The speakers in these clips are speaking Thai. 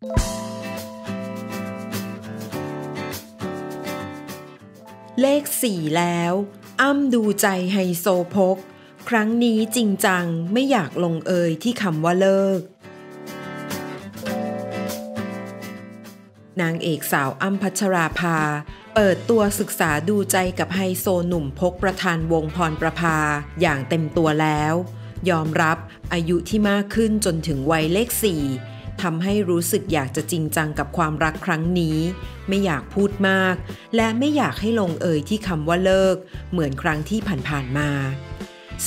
เลขสี่แล้ว อ้ำดูใจไฮโซพก ครั้งนี้จริงจังไม่อยากลงเอยที่คำว่าเลิก นางเอกสาวอ้ำพัชราภา เปิดตัวศึกษาดูใจกับไฮโซหนุ่มพกประธานวงพรประภา อย่างเต็มตัวแล้ว ยอมรับอายุที่มากขึ้นจนถึงวัยเลขสี่ ทำให้รู้สึกอยากจะจริงจังกับความรักครั้งนี้ ไม่อยากพูดมาก และไม่อยากให้ลงเอยที่คำว่าเลิก เหมือนครั้งที่ผ่านๆมา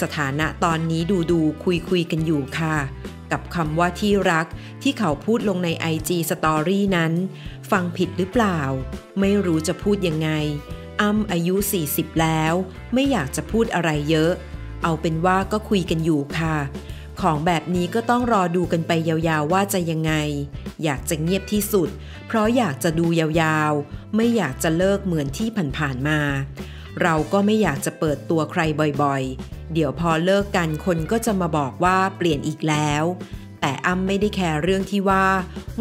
สถานะตอนนี้ดูดูคุยคุยกันอยู่ค่ะ กับคำว่าที่รักที่เขาพูดลงใน IG Story นั้น ฟังผิดหรือเปล่า ไม่รู้จะพูดยังไงอ้ำอายุ 40 แล้ว ไม่อยากจะพูดอะไรเยอะ เอาเป็นว่าก็คุยกันอยู่ค่ะ ของแบบนี้ก็ต้องรอดูกันไปยาวๆว่าจะยังไง อยากจะเงียบที่สุด เพราะอยากจะดูยาวๆ ไม่อยากจะเลิกเหมือนที่ผ่านๆมา เราก็ไม่อยากจะเปิดตัวใครบ่อยๆ เดี๋ยวพอเลิกกันคนก็จะมาบอกว่าเปลี่ยนอีกแล้ว แต่อ้ำไม่ได้แคร์เรื่องที่ว่า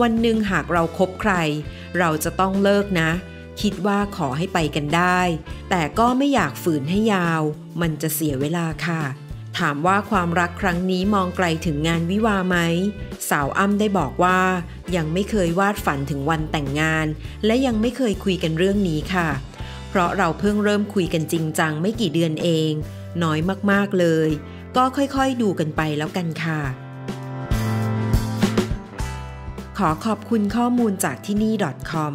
วันหนึ่งหากเราครบใคร เราจะต้องเลิกนะคิดว่าขอให้ไปกันได้ แต่ก็ไม่อยากฝืนให้ยาว มันจะเสียเวลาค่ะ ถามว่าความรักครั้งนี้มองไกลถึงงานวิวาไหม สาวอ้ำได้บอกว่า ยังไม่เคยวาดฝันถึงวันแต่งงาน และยังไม่เคยคุยกันเรื่องนี้ค่ะ เพราะเราเพิ่งเริ่มคุยกันจริงจังไม่กี่เดือนเอง น้อยมากๆเลย ก็ค่อยๆดูกันไปแล้วกันค่ะ ขอขอบคุณข้อมูลจากที่นี่ .com